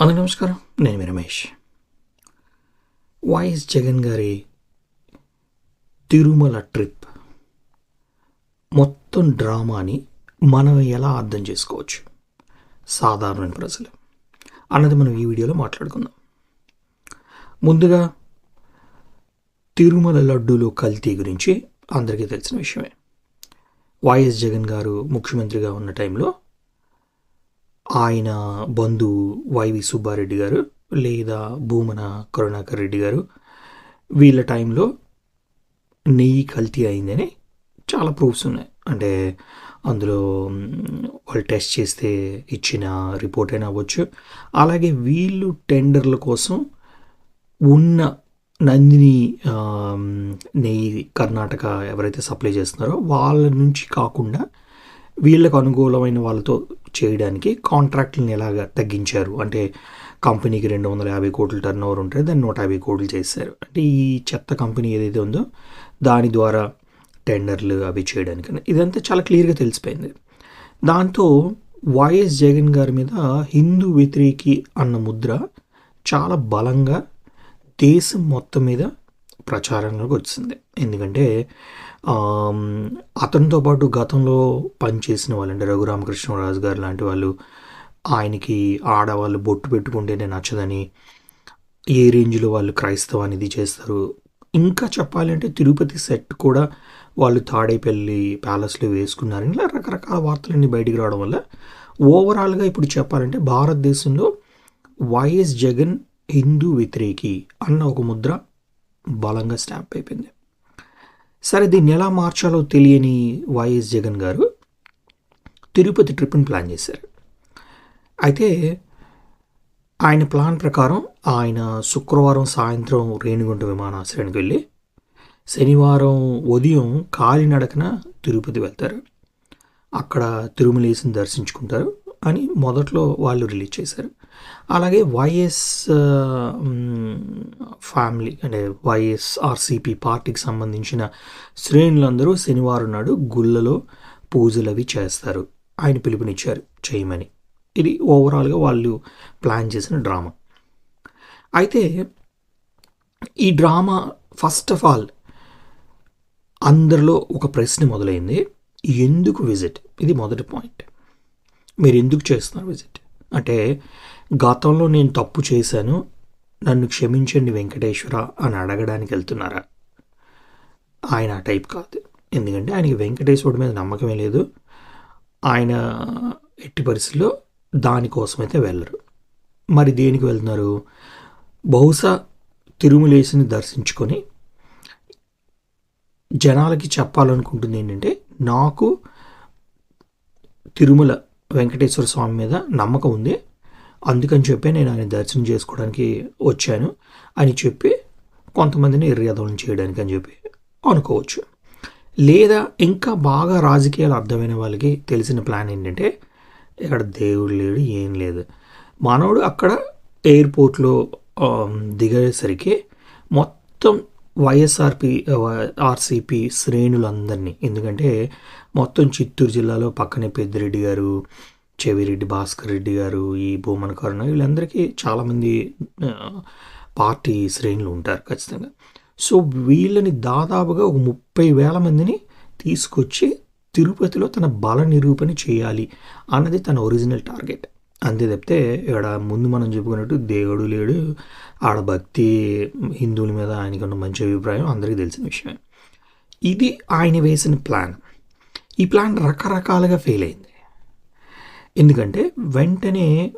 అందరికీ నమస్కారం. నేను మీ రమేష్. వైఎస్ జగన్ గారి తిరుమల ట్రిప్ మొత్తం డ్రామాని మనం ఎలా అర్థం చేసుకోవచ్చు? సాధారణ ప్రజలు. అన్నది మనం ఈ వీడియోలో మాట్లాడుకుందాం. ముందుగా తిరుమల లడ్డూలు కల్తీ గురించి అందరికీ తెలిసిన విషయమే. వైఎస్ జగన్ గారు ముఖ్యమంత్రిగా ఉన్న టైంలో ఆయన బంధువు వైవి సుబ్బారెడ్డి గారు లేదా భూమన కరుణాకర్ రెడ్డి గారు వీళ్ళ టైంలో నెయ్యి కల్తీ అయిందని చాలా ప్రూఫ్స్ ఉన్నాయి. అంటే అందులో వాళ్ళు టెస్ట్ చేస్తే ఇచ్చిన రిపోర్ట్ అయినా అవ్వచ్చు. అలాగే వీళ్ళు టెండర్ల కోసం ఉన్న నందిని నెయ్యి కర్ణాటక ఎవరైతే సప్లై చేస్తున్నారో వాళ్ళ నుంచి కాకుండా వీళ్ళకు అనుకూలమైన వాళ్ళతో చేయడానికి కాంట్రాక్ట్లను ఎలాగ తగ్గించారు? అంటే కంపెనీకి రెండు వందల యాభై కోట్లు టర్న్ ఓవర్ ఉంటే దాన్ని నూట యాభై కోట్లు చేశారు. అంటే ఈ చెత్త కంపెనీ ఏదైతే ఉందో దాని ద్వారా టెండర్లు అవి చేయడానికి ఇదంతా చాలా క్లియర్గా తెలిసిపోయింది. దాంతో వైఎస్ జగన్ గారి మీద హిందూ వ్యతిరేకి అన్న ముద్ర చాలా బలంగా దేశం మొత్తం మీద ప్రచారంలోకి వచ్చింది ఎందుకంటే అతనితో పాటు గతంలో పనిచేసిన వాళ్ళు అంటే రఘురామకృష్ణరాజు గారు లాంటి వాళ్ళు ఆయనకి ఆడవాళ్ళు బొట్టు పెట్టుకుంటేనే నచ్చదని ఏ రేంజ్లో వాళ్ళు క్రైస్తవం అనేది చేస్తారు. ఇంకా చెప్పాలంటే తిరుపతి సెట్ కూడా వాళ్ళు తాడేపల్లి ప్యాలెస్లో వేసుకున్నారని ఇలా రకరకాల వార్తలన్నీ బయటికి రావడం వల్ల ఓవరాల్గా ఇప్పుడు చెప్పాలంటే భారతదేశంలో వైఎస్ జగన్ హిందూ వ్యతిరేకి అన్న ఒక ముద్ర బలంగా స్టాంప్ అయిపోయింది. సరే దీన్ని ఎలా మార్చాలో తెలియని వైఎస్ జగన్ గారు తిరుపతి ట్రిప్ని ప్లాన్ చేశారు. అయితే ఆయన ప్లాన్ ప్రకారం ఆయన శుక్రవారం సాయంత్రం రేణిగుంట విమానాశ్రయానికి వెళ్ళి శనివారం ఉదయం కాలినడకన తిరుపతి వెళ్తారు. అక్కడ తిరుమలేసిని దర్శించుకుంటారు అని మొదట్లో వాళ్ళు రిలీజ్ చేశారు. అలాగే వైఎస్ ఫ్యామిలీ అంటే వైఎస్ఆర్సిపి పార్టీకి సంబంధించిన శ్రేణులందరూ శనివారం నాడు గుళ్ళలో పూజలు అవి చేస్తారు. ఆయన పిలుపునిచ్చారు చేయమని. ఇది ఓవరాల్గా వాళ్ళు ప్లాన్ చేసిన డ్రామా అయితే ఈ డ్రామా ఫస్ట్ ఆఫ్ ఆల్ అందరిలో ఒక ప్రశ్న మొదలైంది. ఎందుకు విజిట్ ఇది మొదటి పాయింట్ మీరు ఎందుకు చేస్తున్నారు విజిట్ అంటే గతంలో నేను తప్పు చేశాను నన్ను క్షమించండి వెంకటేశ్వర అని అడగడానికి వెళ్తున్నారా? ఆయన ఆ టైప్ కాదు. ఎందుకంటే ఆయనకి వెంకటేశ్వరుడి మీద నమ్మకమే లేదు. ఆయన ఎట్టి పరిస్థితుల్లో దానికోసమైతే వెళ్ళరు. మరి దేనికి వెళ్తున్నారు? బహుశా తిరుమలేసిని దర్శించుకొని జనాలకి చెప్పాలనుకుంటుంది ఏంటంటే నాకు తిరుమల వెంకటేశ్వర స్వామి మీద నమ్మకం ఉంది. అందుకని చెప్పి నేను ఆయన దర్శనం చేసుకోవడానికి వచ్చాను. అని చెప్పి కొంతమందిని ఎర్రదోళన చేయడానికి అని చెప్పి అనుకోవచ్చు. లేదా ఇంకా బాగా రాజకీయాలు అర్థమైన వాళ్ళకి తెలిసిన ప్లాన్ ఏంటంటే ఇక్కడ దేవుడు లేడు ఏం లేదు. మానవుడు అక్కడ ఎయిర్పోర్ట్లో దిగేసరికి మొత్తం వైఎస్ఆర్పి ఆర్సిపి శ్రేణులందరినీ ఎందుకంటే మొత్తం చిత్తూరు జిల్లాలో పక్కనే పెద్దిరెడ్డి గారు చెవిరెడ్డి భాస్కర్ రెడ్డి గారు ఈ భూమన కరుణ వీళ్ళందరికీ చాలామంది పార్టీ శ్రేణులు ఉంటారు ఖచ్చితంగా. సో వీళ్ళని దాదాపుగా ఒక ముప్పై వేల మందిని తీసుకొచ్చి తిరుపతిలో తన బల నిరూపణ చేయాలి అన్నది తన ఒరిజినల్ టార్గెట్. అంతే తప్పితే ఇక్కడ ముందు మనం చెప్పుకున్నట్టు దేవుడు లేడు ఆడ భక్తి హిందువుల మీద ఆయనకున్న మంచి అభిప్రాయం అందరికీ తెలిసిన విషయమే. ఇది ఆయన వేసిన ప్లాన్. ఈ ప్లాన్ రకరకాలుగా ఫెయిల్ అయింది. ఎందుకంటే వెంటనే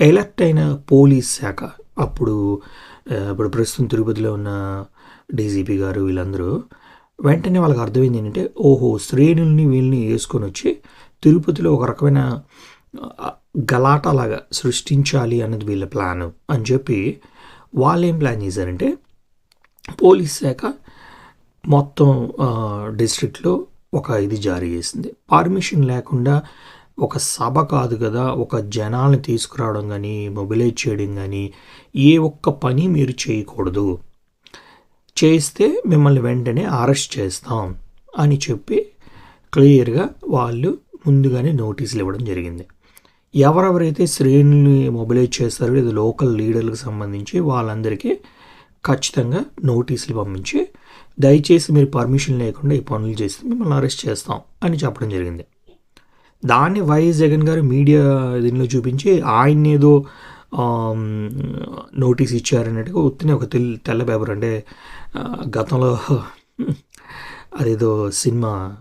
ఎలర్ట్ అయిన పోలీస్ శాఖ అప్పుడు ఇప్పుడు ప్రస్తుతం తిరుపతిలో ఉన్న డీజీపీ గారు వీళ్ళందరూ వెంటనే వాళ్ళకి అర్థమైంది ఏంటంటే ఓహో శ్రేణుల్ని వీళ్ళని వేసుకొని వచ్చి తిరుపతిలో ఒక రకమైన గలాటలాగా సృష్టించాలి అన్నది వీళ్ళ ప్లాన్ అని చెప్పి వాళ్ళు ఏం ప్లాన్ చేశారంటే పోలీస్ శాఖ మొత్తం డిస్ట్రిక్ట్లో ఒక ఇది జారీ చేసింది. పర్మిషన్ లేకుండా ఒక సభ కాదు కదా ఒక జనాల్ని తీసుకురావడం కానీ మొబిలైజ్ చేయడం కానీ ఏ ఒక్క పని మీరు చేయకూడదు. చేస్తే మిమ్మల్ని వెంటనే అరెస్ట్ చేస్తాం అని చెప్పి క్లియర్గా వాళ్ళు ముందుగానే నోటీసులు ఇవ్వడం జరిగింది. ఎవరెవరైతే శ్రేణుల్ని మొబిలైజ్ చేస్తారో ఇది లోకల్ లీడర్లకు సంబంధించి వాళ్ళందరికీ ఖచ్చితంగా నోటీసులు పంపించి దయచేసి మీరు పర్మిషన్ లేకుండా ఈ పనులు చేస్తే మిమ్మల్ని అరెస్ట్ చేస్తాం అని చెప్పడం జరిగింది. దాన్ని వైఎస్ జగన్ గారు మీడియా దీనిలో చూపించి ఆయన ఏదో నోటీస్ ఇచ్చారన్నట్టుగా ఉత్తినే ఒక తెల్ తెల్ల పేపర్ అంటే గతంలో అదేదో సినిమా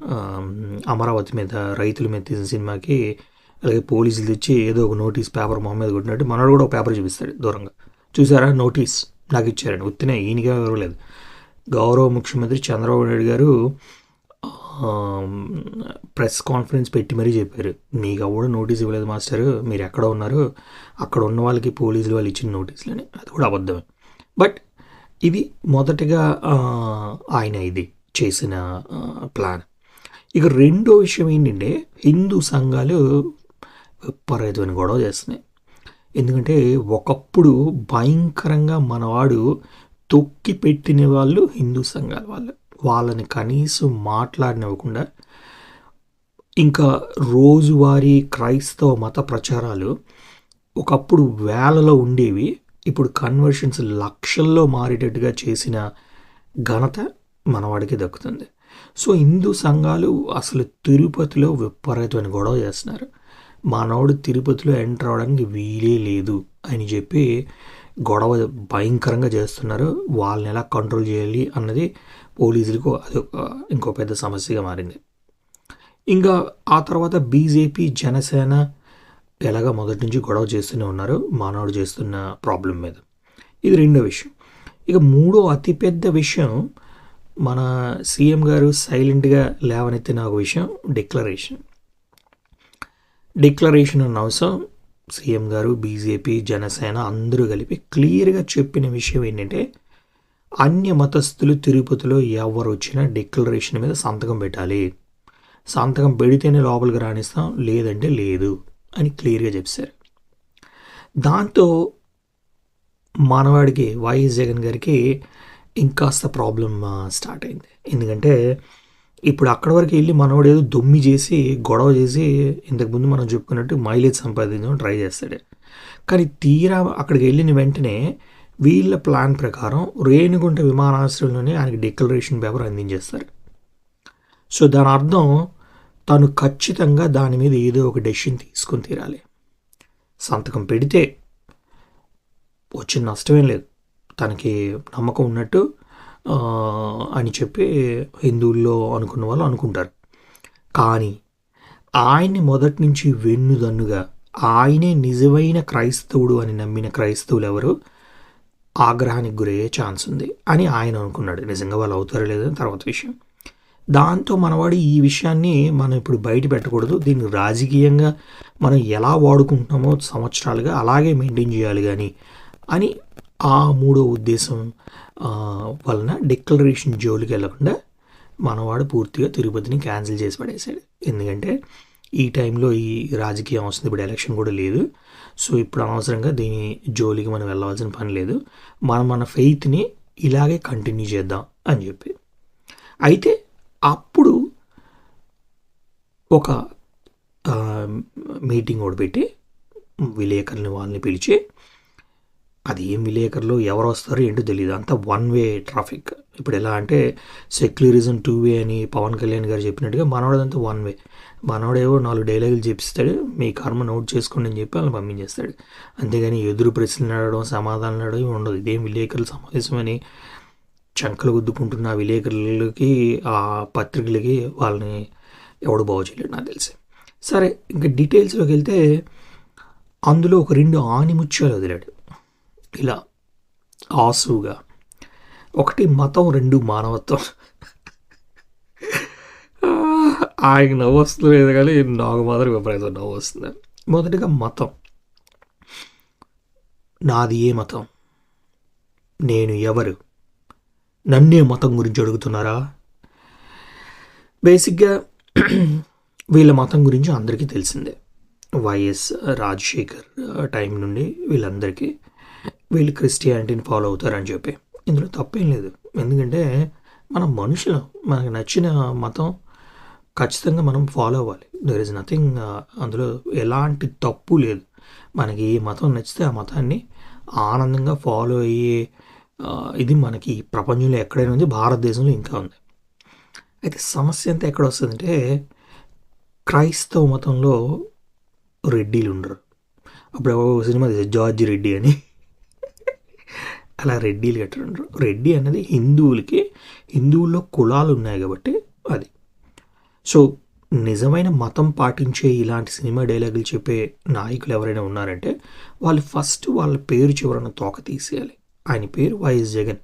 అమరావతి మీద రైతుల మీద తీసిన సినిమాకి అలాగే పోలీసులు తెచ్చి ఏదో ఒక నోటీస్ పేపర్ మొహం మీద కొట్టినట్టు మనోడు కూడా ఒక పేపర్ చూపిస్తాడు దూరంగా. చూసారా? నోటీస్ నాకు ఇచ్చారండి. ఉత్తినే ఈయనగా ఇవ్వలేదు గౌరవ ముఖ్యమంత్రి చంద్రబాబు నాయుడు గారు ప్రెస్ కాన్ఫరెన్స్ పెట్టి మరీ చెప్పారు. మీకు ఎవడు నోటీస్ ఇవ్వలేదు మాస్టర్ మీరు ఎక్కడ ఉన్నారు? అక్కడ ఉన్న వాళ్ళకి పోలీసులు వాళ్ళు ఇచ్చిన నోటీసులని. అది కూడా అబద్ధమే. బట్ ఇది మొదటగా ఆయన ఇది చేసిన ప్లాన్. ఇక రెండో విషయం ఏంటంటే హిందూ సంఘాలు విపరీతమైన గొడవ చేస్తున్నాయి. ఎందుకంటే ఒకప్పుడు భయంకరంగా మనవాడు తొక్కి పెట్టిన వాళ్ళు హిందూ సంఘాల వాళ్ళు. వాళ్ళని కనీసం మాట్లాడినివ్వకుండా ఇంకా రోజువారీ క్రైస్తవ మత ప్రచారాలు ఒకప్పుడు వేలలో ఉండేవి ఇప్పుడు కన్వర్షన్స్ లక్షల్లో మారేటట్టుగా చేసిన ఘనత మనవాడికి దక్కుతుంది. సో హిందూ సంఘాలు అసలు తిరుపతిలో విపరీతమైన గొడవ చేస్తున్నారు. మనవాడు తిరుపతిలో ఎంటర్ అవడానికి వీలే లేదు అని చెప్పి గొడవ భయంకరంగా చేస్తున్నారు. వాళ్ళని ఎలా కంట్రోల్ చేయాలి అన్నది పోలీసులకు అది ఒక ఇంకో పెద్ద సమస్యగా మారింది. ఇంకా ఆ తర్వాత బీజేపీ జనసేన ఎలాగ మొదటి నుంచి గొడవ చేస్తూనే ఉన్నారు మానవుడు చేస్తున్న ప్రాబ్లం మీద. ఇది రెండో విషయం. ఇక మూడో అతిపెద్ద విషయం మన సీఎం గారు సైలెంట్గా లేవనెత్తిన ఒక విషయం డిక్లరేషన్. డిక్లరేషన్ అన్న అవసరం సీఎం గారు బీజేపీ జనసేన అందరూ కలిపి క్లియర్గా చెప్పిన విషయం ఏంటంటే అన్య మతస్థులు తిరుపతిలో ఎవరు వచ్చినా డిక్లరేషన్ మీద సంతకం పెట్టాలి. సంతకం పెడితేనే లోపలికి రాణిస్తాం లేదంటే లేదు అని క్లియర్గా చెప్పారు. దాంతో మానవాడికి వైఎస్ జగన్ గారికి ఇంకాస్త ప్రాబ్లం స్టార్ట్ అయింది. ఎందుకంటే ఇప్పుడు అక్కడి వరకు వెళ్ళి మనవాడు ఏదో దొమ్మి చేసి గొడవ చేసి ఇంతకుముందు మనం చెప్పుకున్నట్టు మైలేజ్ సంపాదించడం ట్రై చేస్తాడు. కానీ తీరా అక్కడికి వెళ్ళిన వెంటనే వీళ్ళ ప్లాన్ ప్రకారం రేణిగుంట విమానాశ్రయంలోనే ఆయనకి డిక్లరేషన్ పేపర్ అందించేస్తారు. సో దాని అర్థం తను ఖచ్చితంగా దాని మీద ఏదో ఒక డెసిషన్ తీసుకొని తీరాలి. సంతకం పెడితే వచ్చిన నష్టమేం లేదు. తనకి నమ్మకం ఉన్నట్టు అని చెప్పి హిందువుల్లో అనుకున్న వాళ్ళు అనుకుంటారు. కానీ ఆయన్ని మొదటి నుంచి వెన్నుదన్నుగా ఆయనే నిజమైన క్రైస్తవుడు అని నమ్మిన క్రైస్తవులు ఎవరు? ఆగ్రహానికి గురయ్యే ఛాన్స్ ఉంది అని ఆయన అనుకున్నాడు. నిజంగా వాళ్ళు అవుతారో లేదని తర్వాత విషయం. దాంతో మనవాడు ఈ విషయాన్ని మనం ఇప్పుడు బయట పెట్టకూడదు. దీన్ని రాజకీయంగా మనం ఎలా వాడుకుంటున్నామో సంవత్సరాలుగా అలాగే మెయింటైన్ చేయాలి కానీ అని ఆ మూడో ఉద్దేశం వలన డిక్లరేషన్ జోలికి వెళ్ళకుండా మనవాడు పూర్తిగా తిరుపతిని క్యాన్సిల్ చేసి పడేశాడు. ఎందుకంటే ఈ టైంలో ఈ రాజకీయం వస్తుంది. ఇప్పుడు ఎలక్షన్ కూడా లేదు. సో ఇప్పుడు అనవసరంగా దీని జోలికి మనం వెళ్ళవలసిన పని లేదు. మనం మన ఫెయిత్ని ఇలాగే కంటిన్యూ చేద్దాం అని చెప్పి. అయితే అప్పుడు ఒక మీటింగ్ ఒకటి పెట్టి విలేకరుని వాళ్ళని పిలిచి అది ఏం విలేకరులు? ఎవరు వస్తారో? ఏంటో తెలియదు అంతా వన్ వే ట్రాఫిక్. ఇప్పుడు ఎలా అంటే సెక్యులరిజం టూ వే అని పవన్ కళ్యాణ్ గారు చెప్పినట్టుగా మనవాడదంతా వన్ వే. మనవాడేవో నాలుగు డైలాగులు చెప్పిస్తాడు మీ కర్మ నోట్ చేసుకోండి అని చెప్పి వాళ్ళని పంపించేస్తాడు. అంతేగాని ఎదురు ప్రశ్నలు అడగడం సమాధానాలు అడగడం ఉండదు. ఇదేం విలేకరుల సమావేశమని చంకలు గుద్దుకుంటున్న ఆ విలేకరులకి ఆ పత్రికలకి వాళ్ళని ఎవడు బాగు చేయలేడు నాకు తెలిసి. సరే ఇంకా డీటెయిల్స్లోకి వెళ్తే అందులో ఒక రెండు ఆనిముత్యాలు వదిలాడు. ఇలా ఆసుగా ఒకటి మతం రెండు మానవత్వం. ఆయనకు నవ్వు వస్తుంది లేదు కానీ నాకు మాత్రం విపరీతం నవ్వు వస్తుంది. మొదటిగా మతం. నాది ఏ మతం? నేను ఎవరు? నన్నే మతం గురించి అడుగుతున్నారా? బేసిక్గా వీళ్ళ మతం గురించి అందరికీ తెలిసిందే. వైఎస్ రాజశేఖర్ టైం నుండి వీళ్ళందరికీ వీళ్ళు క్రిస్టియానిటీని ఫాలో అవుతారని చెప్పి. ఇందులో తప్పేం లేదు. ఎందుకంటే మనం మనుషులం. మనకు నచ్చిన మతం ఖచ్చితంగా మనం ఫాలో అవ్వాలి. దర్ ఇస్ నథింగ్ అందులో ఎలాంటి తప్పు లేదు. మనకి ఏ మతం నచ్చితే ఆ మతాన్ని ఆనందంగా ఫాలో అయ్యే uh, ఇది మనకి ప్రపంచంలో ఎక్కడైనా ఉంది భారతదేశంలో ఇంకా ఉంది. అయితే సమస్య అంతా ఎక్కడ వస్తుందంటే క్రైస్తవ మతంలో రెడ్డిలు ఉండరు. అప్పుడు సినిమా జార్జ్ జార్జి రెడ్డి అని. అలా రెడ్డిలు కట్టడం రెడ్డి అనేది హిందువులకి హిందువుల్లో కులాలు ఉన్నాయి కాబట్టి అది. సో నిజమైన మతం పాటించే ఇలాంటి సినిమా డైలాగులు చెప్పే నాయకులు ఎవరైనా ఉన్నారంటే వాళ్ళు ఫస్ట్ వాళ్ళ పేరు చివరన తోక తీసేయాలి. ఆయన పేరు వైఎస్ జగన్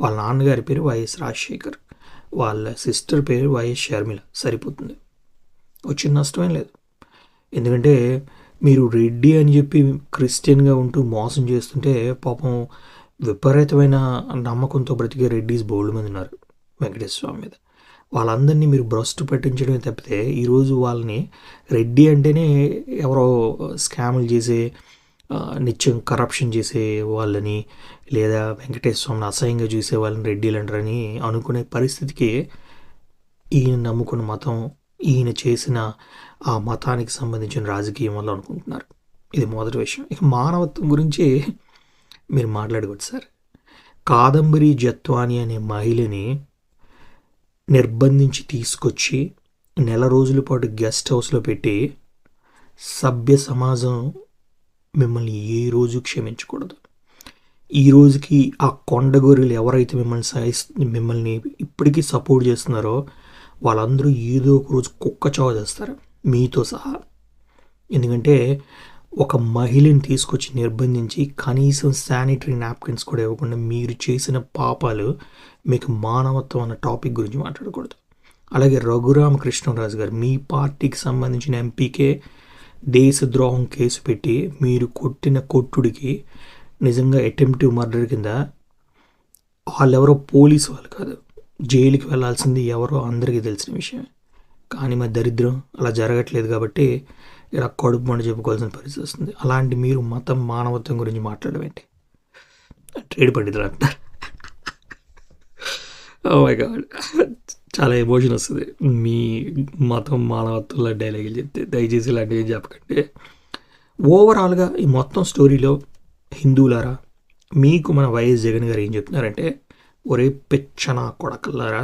వాళ్ళ నాన్నగారి పేరు వైఎస్ రాజశేఖర్ వాళ్ళ సిస్టర్ పేరు వైఎస్ షర్మిల. సరిపోతుంది. వచ్చిన నష్టమేం లేదు. ఎందుకంటే మీరు రెడ్డి అని చెప్పి క్రిస్టియన్గా ఉంటూ మోసం చేస్తుంటే పాపం విపరీతమైన నమ్మకంతో బ్రతికే రెడ్డీస్ బోల్డ్ మంది ఉన్నారు వెంకటేశ్వర స్వామి మీద. వాళ్ళందరినీ మీరు భ్రష్టు పట్టించడమే తప్పితే ఈరోజు వాళ్ళని రెడ్డి అంటేనే ఎవరో స్కాములు చేసే నిత్యం కరప్షన్ చేసే వాళ్ళని లేదా వెంకటేశ్వర స్వామిని అసహ్యంగా చూసే వాళ్ళని రెడ్డిలు అంటారని అనుకునే పరిస్థితికి ఈయన నమ్ముకున్న మతం ఈయన చేసిన ఆ మతానికి సంబంధించిన రాజకీయం వల్ల అనుకుంటున్నారు. ఇది మొదటి విషయం. ఇక మానవత్వం గురించి మీరు మాట్లాడకూడదు సార్. కాదంబరి జత్వాని అనే మహిళని నిర్బంధించి తీసుకొచ్చి నెల రోజుల పాటు గెస్ట్ హౌస్లో పెట్టి సభ్య సమాజం మిమ్మల్ని ఏ రోజు క్షమించకూడదు. ఈ రోజుకి ఆ కొండ గొర్రెలు ఎవరైతే మిమ్మల్ని సహిస్తు మిమ్మల్ని ఇప్పటికీ సపోర్ట్ చేస్తున్నారో వాళ్ళందరూ ఏదో ఒక రోజు కుక్క చావ చేస్తారు. మీతో సహా. ఎందుకంటే ఒక మహిళని తీసుకొచ్చి నిర్బంధించి కనీసం శానిటరీ నాప్కిన్స్ కూడా ఇవ్వకుండా మీరు చేసిన పాపాలు మీకు మానవత్వం అన్న టాపిక్ గురించి మాట్లాడకూడదు. అలాగే రఘురామకృష్ణరాజు గారు మీ పార్టీకి సంబంధించిన ఎంపీకే దేశద్రోహం కేసు పెట్టి మీరు కొట్టిన కొట్టుడికి నిజంగా అటెంప్టివ్ మర్డర్ కింద వాళ్ళెవరో పోలీసు వాళ్ళు కాదు జైలుకి వెళ్ళాల్సింది ఎవరో అందరికీ తెలిసిన విషయమే. కానీ మా దరిద్రం అలా జరగట్లేదు కాబట్టి ఇలా కడుపు మంట చెప్పుకోవాల్సిన పరిస్థితి వస్తుంది. అలాంటి మీరు మతం మానవత్వం గురించి మాట్లాడడం ఏంటి? ట్రేడ్ పండితులు అంటారు మై గాడ్ చాలా ఎమోషన్ వస్తుంది. మీ మతం మానవత్వంలో డైలాగులు చెప్తే దయచేసి ఇలాంటివి చెప్పకండి. ఓవరాల్గా ఈ మొత్తం స్టోరీలో హిందువులారా మీకు మన వైఎస్ జగన్ గారు ఏం చెప్తున్నారంటే ఒరే పెచ్చన కొడకల్లారా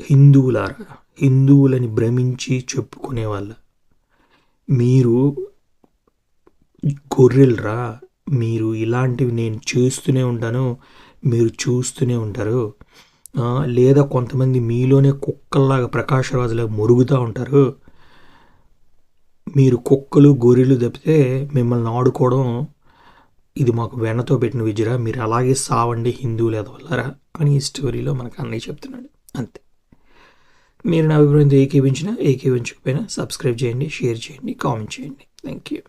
హిందువులారా హిందువులని భ్రమించి చెప్పుకునే వాళ్ళ మీరు గొర్రెలరా మీరు ఇలాంటివి నేను చేస్తూనే ఉంటాను మీరు చూస్తూనే ఉంటారు. లేదా కొంతమంది మీలోనే కుక్కల్లాగా ప్రకాశరాజులాగా మురుగుతూ ఉంటారు. మీరు కుక్కలు గొర్రెలు తప్పితే మిమ్మల్ని ఆడుకోవడం ఇది మాకు వెన్నతో పెట్టిన విజయరా మీరు అలాగే సావండి హిందువులు వల్లరా అని ఈ స్టోరీలో మనకు అన్నయ్య చెప్తున్నాడు. అంతే. మీరు నా అభిప్రాయంతో ఏకీవించినా ఏకీవించకపోయినా సబ్స్క్రైబ్ చేయండి షేర్ చేయండి కామెంట్ చేయండి. Thank you